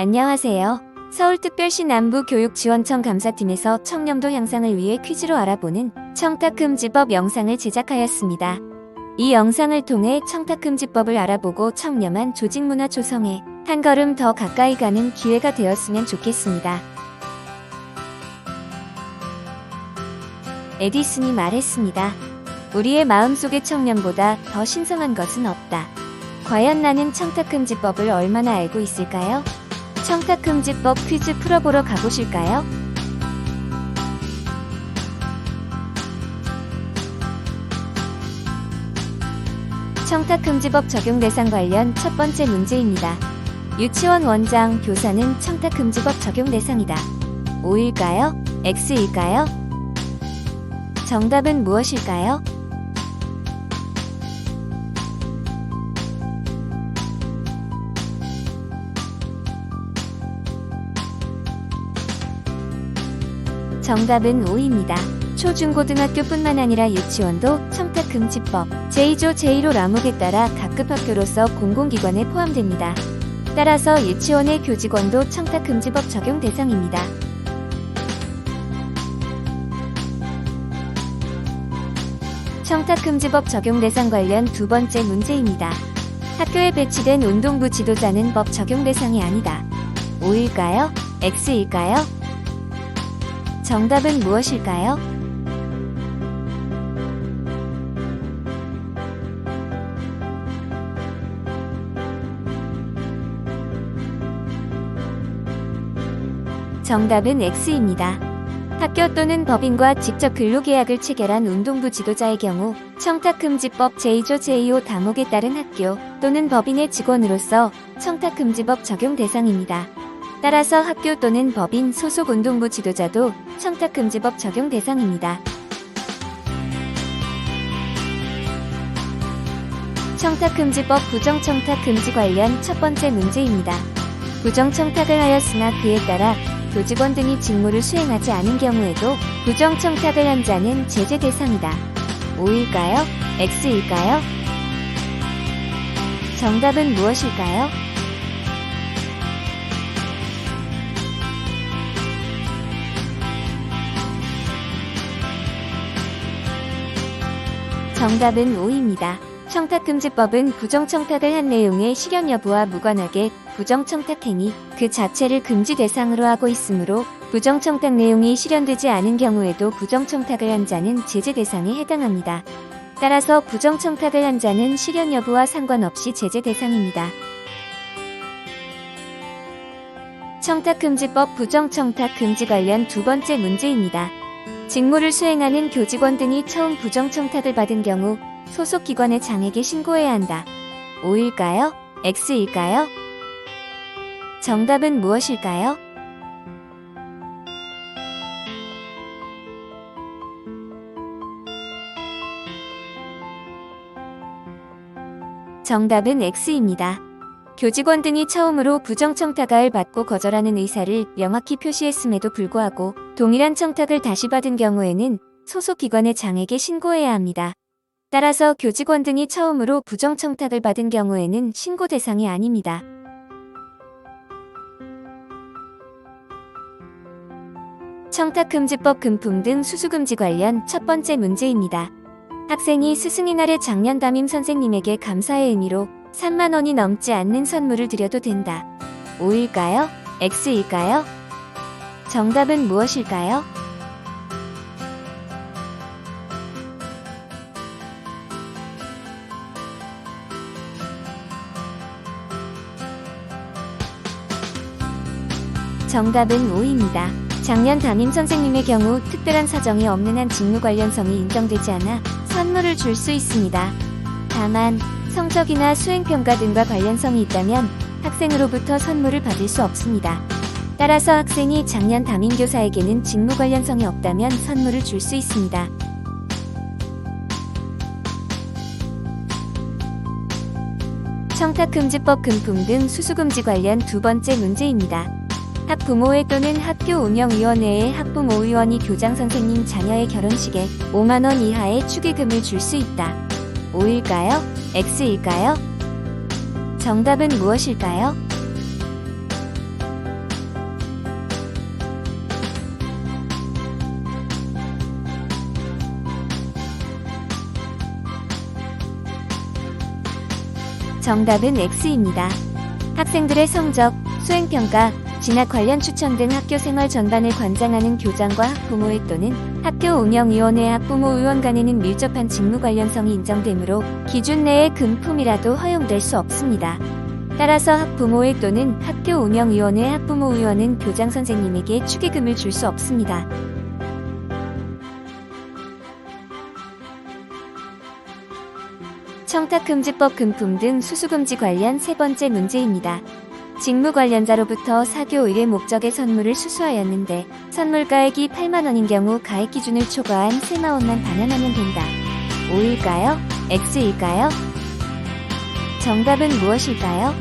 안녕하세요. 서울특별시 남부교육지원청 감사팀에서 청렴도 향상을 위해 퀴즈로 알아보는 청탁금지법 영상을 제작하였습니다. 이 영상을 통해 청탁금지법을 알아보고 청렴한 조직문화 조성에 한 걸음 더 가까이 가는 기회가 되었으면 좋겠습니다. 에디슨이 말했습니다. 우리의 마음속의 청년보다 더 신성한 것은 없다. 과연 나는 청탁금지법을 얼마나 알고 있을까요? 청탁금지법 퀴즈 풀어보러 가보실까요? 청탁금지법 적용 대상 관련 첫 번째 문제입니다. 유치원 원장, 교사는 청탁금지법 적용 대상이다. O일까요? X일까요? 정답은 무엇일까요? 정답은 O입니다. 초중고등학교뿐만 아니라 유치원도 청탁금지법 제2조 제1호 라목에 따라 각급 학교로서 공공기관에 포함됩니다. 따라서 유치원의 교직원도 청탁금지법 적용 대상입니다. 청탁금지법 적용 대상 관련 두 번째 문제입니다. 학교에 배치된 운동부 지도자는 법 적용 대상이 아니다. O일까요? X일까요? 정답은 무엇일까요? 정답은 X입니다. 학교 또는 법인과 직접 근로계약을 체결한 운동부 지도자의 경우 청탁금지법 제2조 제2호 다목에 따른 학교 또는 법인의 직원으로서 청탁금지법 적용 대상입니다. 따라서 학교 또는 법인 소속 운동부 지도자도 청탁금지법 적용 대상입니다. 청탁금지법 부정청탁금지 관련 첫 번째 문제입니다. 부정청탁을 하였으나 그에 따라 교직원 등이 직무를 수행하지 않은 경우에도 부정청탁을 한 자는 제재 대상이다. O일까요? X일까요? 정답은 무엇일까요? 정답은 O입니다. 청탁금지법은 부정청탁을 한 내용의 실현 여부와 무관하게 부정청탁행위 그 자체를 금지 대상으로 하고 있으므로 부정청탁 내용이 실현되지 않은 경우에도 부정청탁을 한 자는 제재 대상에 해당합니다. 따라서 부정청탁을 한 자는 실현 여부와 상관없이 제재 대상입니다. 청탁금지법 부정청탁 금지 관련 두 번째 문제입니다. 직무를 수행하는 교직원 등이 처음 부정청탁을 받은 경우 소속 기관의 장에게 신고해야 한다. O일까요? X일까요? 정답은 무엇일까요? 정답은 X입니다. 교직원 등이 처음으로 부정 청탁을 받고 거절하는 의사를 명확히 표시했음에도 불구하고 동일한 청탁을 다시 받은 경우에는 소속 기관의 장에게 신고해야 합니다. 따라서 교직원 등이 처음으로 부정 청탁을 받은 경우에는 신고 대상이 아닙니다. 청탁금지법 금품 등 수수금지 관련 첫 번째 문제입니다. 학생이 스승의 날에 작년 담임 선생님에게 감사의 의미로 3만 원이 넘지 않는 선물을 드려도 된다. O일까요? X일까요? 정답은 무엇일까요? 정답은 O입니다. 작년 담임 선생님의 경우 특별한 사정이 없는 한 직무 관련성이 인정되지 않아 선물을 줄 수 있습니다. 다만 성적이나 수행평가 등과 관련성이 있다면 학생으로부터 선물을 받을 수 없습니다. 따라서 학생이 작년 담임교사에게는 직무 관련성이 없다면 선물을 줄 수 있습니다. 청탁금지법 금품 등 수수금지 관련 두 번째 문제입니다. 학부모회 또는 학교 운영위원회의 학부모 의원이 교장 선생님 자녀의 결혼식에 5만원 이하의 축의금을 줄 수 있다. O일까요? X일까요? 정답은 무엇일까요? 정답은 X입니다. 학생들의 성적, 수행평가, 진학 관련 추천 등 학교 생활 전반을 관장하는 교장과 학부모의 또는 학교 운영위원회 학부모 의원 간에는 밀접한 직무 관련성이 인정되므로 기준 내의 금품이라도 허용될 수 없습니다. 따라서 학부모의 또는 학교 운영위원회 학부모 의원은 교장 선생님에게 축의금을 줄 수 없습니다. 청탁금지법 금품 등 수수금지 관련 세 번째 문제입니다. 직무 관련자로부터 사교 의뢰 목적의 선물을 수수하였는데 선물 가액이 8만원인 경우 가액 기준을 초과한 세마원만 반환하면 된다. O일까요? X일까요? 정답은 무엇일까요?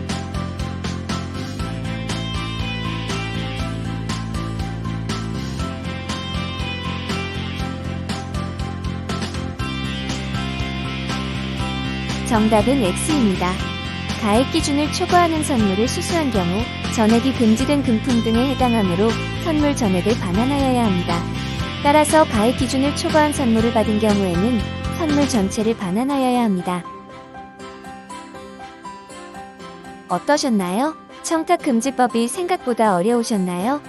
정답은 X입니다. 가액 기준을 초과하는 선물을 수수한 경우 전액이 금지된 금품 등에 해당하므로 선물 전액을 반환하여야 합니다. 따라서 가액 기준을 초과한 선물을 받은 경우에는 선물 전체를 반환하여야 합니다. 어떠셨나요? 청탁금지법이 생각보다 어려우셨나요?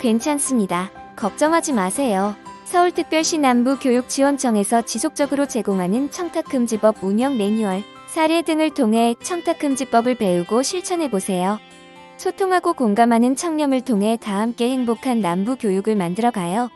괜찮습니다. 걱정하지 마세요. 서울특별시 남부교육지원청에서 지속적으로 제공하는 청탁금지법 운영 매뉴얼, 사례 등을 통해 청탁금지법을 배우고 실천해보세요. 소통하고 공감하는 청렴을 통해 다 함께 행복한 남부 교육을 만들어가요.